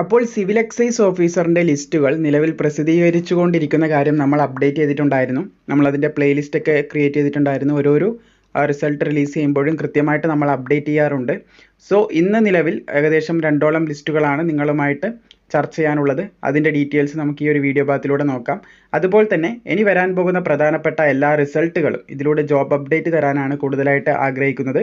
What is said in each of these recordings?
അപ്പോൾ civil excise ഓഫീസറിന്റെ ലിസ്റ്റുകൾ നിലവിൽ പ്രസിദ്ധീകരിച്ചു കൊണ്ടിരിക്കുന്ന കാര്യം നമ്മൾ അപ്ഡേറ്റ് ചെയ്തിട്ടുണ്ടായിരുന്നു. നമ്മളതിന്റെ പ്ലേലിസ്റ്റ് ഒക്കെ ക്രിയേറ്റ് ചെയ്തിട്ടുണ്ടായിരുന്നു. ഓരോരോ റിസൾട്ട് റിലീസ് ചെയ്യുമ്പോഴും കൃത്യമായിട്ട് നമ്മൾ അപ്ഡേറ്റ് ചെയ്യാറുണ്ട്. സോ ഇന്ന് നിലവിൽ ഏകദേശം രണ്ടോളം ലിസ്റ്റുകളാണ് നിങ്ങളുമായിട്ട് ചർച്ച ചെയ്യാനുള്ളത്. അതിന്റെ ഡീറ്റെയിൽസ് നമുക്ക് ഈ ഒരു വീഡിയോ ഭാഗത്തിലൂടെ നോക്കാം. അതുപോലെ തന്നെ ഇനി വരാൻ പോകുന്ന പ്രധാനപ്പെട്ട എല്ലാ റിസൾട്ടുകളും ഇതിലൂടെ ജോബ് അപ്ഡേറ്റ് തരാനാണ് കൂടുതലായിട്ട് ആഗ്രഹിക്കുന്നത്.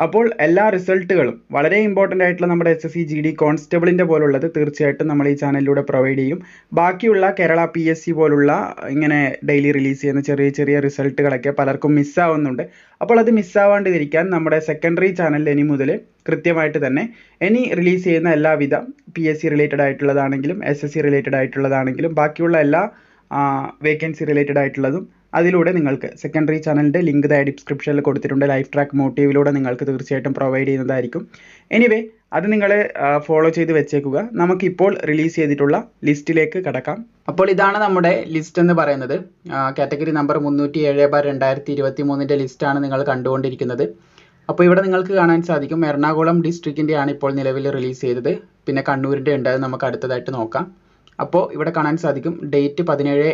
അപ്പോൾ എല്ലാ റിസൾട്ടുകളും വളരെ ഇമ്പോർട്ടന്റ് ആയിട്ടുള്ള നമ്മുടെ S S C G D കോൺസ്റ്റബിളിന്റെ പോലുള്ളത് തീർച്ചയായിട്ടും നമ്മൾ ഈ ചാനലിലൂടെ പ്രൊവൈഡ് ചെയ്യും. ബാക്കിയുള്ള കേരള പി എസ് സി പോലുള്ള ഇങ്ങനെ ഡെയിലി റിലീസ് ചെയ്യുന്ന ചെറിയ ചെറിയ റിസൾട്ടുകളൊക്കെ പലർക്കും മിസ്സാവുന്നുണ്ട് അപ്പോൾ അത് മിസ്സാവാണ്ടിരിക്കാൻ നമ്മുടെ സെക്കൻഡറി ചാനലിൽ ഇനി മുതൽ കൃത്യമായിട്ട് തന്നെ ഇനി റിലീസ് ചെയ്യുന്ന എല്ലാവിധ പി എസ് സി റിലേറ്റഡ് ആയിട്ടുള്ളതാണെങ്കിലും എസ് എസ് സി റിലേറ്റഡ് ആയിട്ടുള്ളതാണെങ്കിലും ബാക്കിയുള്ള എല്ലാ വേക്കൻസി റിലേറ്റഡ് ആയിട്ടുള്ളതും അതിലൂടെ നിങ്ങൾക്ക് സെക്കൻഡറി ചാനലിന്റെ ലിങ്ക് താഴെ ഡിസ്ക്രിപ്ഷനിൽ കൊടുത്തിട്ടുണ്ട്. ലൈഫ് ട്രാക്ക് മോട്ടീവിലൂടെ നിങ്ങൾക്ക് തീർച്ചയായിട്ടും പ്രൊവൈഡ് ചെയ്യുന്നതായിരിക്കും. എനിവേ അത് നിങ്ങൾ ഫോളോ ചെയ്ത് വെച്ചേക്കുക. നമുക്കിപ്പോൾ റിലീസ് ചെയ്തിട്ടുള്ള ലിസ്റ്റിലേക്ക് കടക്കാം. അപ്പോൾ ഇതാണ് നമ്മുടെ ലിസ്റ്റ് എന്ന് പറയുന്നത്. കാറ്റഗറി നമ്പർ മുന്നൂറ്റി ഏഴ് ബാർ രണ്ടായിരത്തി ഇരുപത്തി മൂന്നിന്റെ ലിസ്റ്റാണ് നിങ്ങൾ കണ്ടുകൊണ്ടിരിക്കുന്നത്. അപ്പോൾ ഇവിടെ നിങ്ങൾക്ക് കാണാൻ സാധിക്കും എറണാകുളം ഡിസ്ട്രിക്റ്റിന്റെയാണ് ഇപ്പോൾ നിലവിൽ റിലീസ് ചെയ്തത്. പിന്നെ കണ്ണൂരിന്റെ ഉണ്ട് അത് നമുക്ക് അടുത്തതായിട്ട് നോക്കാം. അപ്പോൾ ഇവിടെ കാണാൻ സാധിക്കും ഡേറ്റ് പതിനേഴ്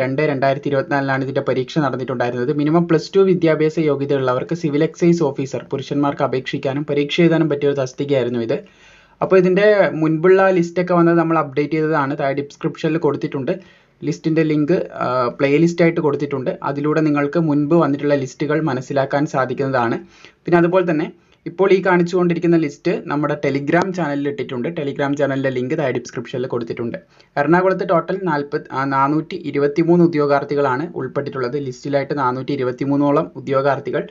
രണ്ട് രണ്ടായിരത്തി ഇരുപത്തിനാലിലാണ് ഇതിന്റെ പരീക്ഷ നടന്നിട്ടുണ്ടായിരുന്നത്. മിനിമം പ്ലസ് ടു വിദ്യാഭ്യാസ യോഗ്യതയുള്ളവർക്ക് സിവിൽ എക്സൈസ് ഓഫീസർ പുരുഷന്മാർക്ക് അപേക്ഷിക്കാനും പരീക്ഷ എഴുതാനും പറ്റിയ ഒരു തസ്തികയായിരുന്നു ഇത്. അപ്പോൾ ഇതിന്റെ മുൻപുള്ള ലിസ്റ്റൊക്കെ വന്നത് നമ്മൾ അപ്ഡേറ്റ് ചെയ്തതാണ്. താഴെ ഡിസ്ക്രിപ്ഷനിൽ കൊടുത്തിട്ടുണ്ട്. ലിസ്റ്റിന്റെ ലിങ്ക് പ്ലേലിസ്റ്റ് ആയിട്ട് കൊടുത്തിട്ടുണ്ട്. അതിലൂടെ നിങ്ങൾക്ക് മുൻപ് വന്നിട്ടുള്ള ലിസ്റ്റുകൾ മനസ്സിലാക്കാൻ സാധിക്കുന്നതാണ്. പിന്നെ അതുപോലെ തന്നെ ഇപ്പോൾ ഈ കാണിച്ചുകൊണ്ടിരിക്കുന്ന ലിസ്റ്റ് നമ്മുടെ ടെലിഗ്രാം ചാനലിൽ ഇട്ടിട്ടുണ്ട്. ടെലിഗ്രാം ചാനലിന്റെ ലിങ്ക് താഴെ ഡിസ്ക്രിപ്ഷനിൽ കൊടുത്തിട്ടുണ്ട്. എറണാകുളത്ത് ടോട്ടൽ നാൽപ്പത് നാനൂറ്റി ഇരുപത്തി മൂന്ന് ഉദ്യോഗാർത്ഥികളാണ് ഉൾപ്പെട്ടിട്ടുള്ളത്. ലിസ്റ്റിലായിട്ട് നാനൂറ്റി ഇരുപത്തി മൂന്നോളം ഉദ്യോഗാർത്ഥികൾ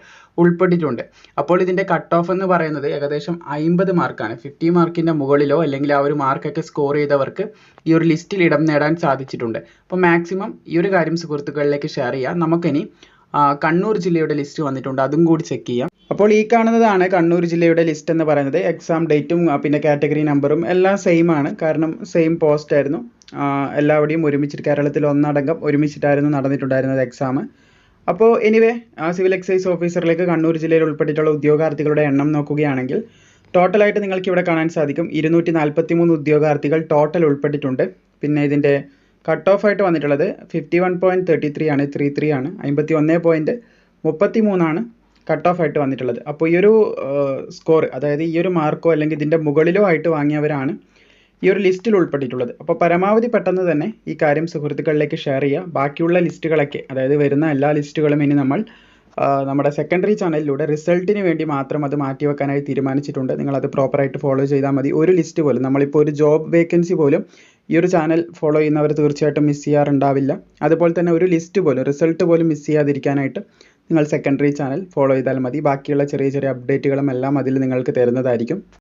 ഉൾപ്പെട്ടിട്ടുണ്ട്. അപ്പോൾ ഇതിന്റെ കട്ട് ഓഫ് എന്ന് പറയുന്നത് ഏകദേശം അമ്പത് മാർക്കാണ് ഫിഫ്റ്റി മാർക്കിന്റെ മുകളിലോ അല്ലെങ്കിൽ ആ ഒരു മാർക്കൊക്കെ സ്കോർ ചെയ്തവർക്ക് ഈ ഒരു ലിസ്റ്റിൽ ഇടം നേടാൻ സാധിച്ചിട്ടുണ്ട്. അപ്പോൾ മാക്സിമം ഈ ഒരു കാര്യം സുഹൃത്തുക്കളിലേക്ക് ഷെയർ ചെയ്യാം. നമുക്കിനി കണ്ണൂർ ജില്ലയുടെ ലിസ്റ്റ് വന്നിട്ടുണ്ട്. അതും കൂടി ചെക്ക് ചെയ്യാം. അപ്പോൾ ഈ കാണുന്നതാണ് കണ്ണൂർ ജില്ലയുടെ ലിസ്റ്റ് എന്ന് പറയുന്നത്. എക്സാം ഡേറ്റും പിന്നെ കാറ്റഗറി നമ്പറും എല്ലാം സെയിം ആണ്. കാരണം സെയിം പോസ്റ്റ് ആയിരുന്നു. ഒരുമിച്ച് ഒരുമിച്ചിട്ട് കേരളത്തിൽ ഒന്നടങ്കം ഒരുമിച്ചിട്ടായിരുന്നു നടന്നിട്ടുണ്ടായിരുന്നത് എക്സാം അപ്പോൾ എനിവേ സിവിൽ എക്സൈസ് ഓഫീസറിലേക്ക് കണ്ണൂർ ജില്ലയിൽ ഉൾപ്പെട്ടിട്ടുള്ള ഉദ്യോഗാർത്ഥികളുടെ എണ്ണം നോക്കുകയാണെങ്കിൽ ടോട്ടലായിട്ട് നിങ്ങൾക്ക് ഇവിടെ കാണാൻ സാധിക്കും. ഇരുന്നൂറ്റി നാൽപ്പത്തി മൂന്ന് ഉദ്യോഗാർത്ഥികൾ ടോട്ടൽ ഉൾപ്പെട്ടിട്ടുണ്ട്. പിന്നെ ഇതിന്റെ കട്ട് ഓഫ് ആയിട്ട് വന്നിട്ടുള്ളത് fifty one point thirty three ആണ് ത്രീ ത്രീ ആണ് അമ്പത്തി ഒന്ന് പോയിന്റ് മുപ്പത്തി മൂന്നാണ് കട്ട് ഓഫ് ആയിട്ട് വന്നിട്ടുള്ളത്. അപ്പോൾ ഈ ഒരു സ്കോർ അതായത് ഈ ഒരു മാർക്കോ അല്ലെങ്കിൽ ഇതിന്റെ മുകളിലോ ആയിട്ട് വാങ്ങിയവരാണ് ഈ ഒരു ലിസ്റ്റിൽ ഉൾപ്പെട്ടിട്ടുള്ളത്. അപ്പോൾ പരമാവധി പെട്ടെന്ന് തന്നെ ഈ കാര്യം സുഹൃത്തുക്കളിലേക്ക് ഷെയർ ചെയ്യുക. ബാക്കിയുള്ള ലിസ്റ്റുകളൊക്കെ അതായത് വരുന്ന എല്ലാ ലിസ്റ്റുകളും ഇനി നമ്മൾ നമ്മുടെ സെക്കൻഡറി ചാനലിലൂടെ റിസൾട്ടിന് വേണ്ടി മാത്രം അത് മാറ്റി വെക്കാനായി തീരുമാനിച്ചിട്ടുണ്ട്. നിങ്ങൾ നിങ്ങളത് പ്രോപ്പറായിട്ട് ഫോളോ ചെയ്താൽ മതി. ഒരു ലിസ്റ്റ് പോലും നമ്മളിപ്പോൾ ഒരു ജോബ് വേക്കൻസി പോലും ഈ ഒരു ചാനൽ ഫോളോ ചെയ്യുന്നവർ തീർച്ചയായിട്ടും മിസ് ചെയ്യാറുണ്ടാവില്ല. അതുപോലെ തന്നെ ഒരു ലിസ്റ്റ് പോലും റിസൾട്ട് പോലും മിസ് ചെയ്യാതിരിക്കാനായിട്ട് നിങ്ങൾ സെക്കൻഡറി ചാനൽ ഫോളോ ചെയ്താൽ മതി. ബാക്കിയുള്ള ചെറിയ ചെറിയ അപ്ഡേറ്റുകളും എല്ലാം അതിൽ നിങ്ങൾക്ക് തരുന്നതായിരിക്കും.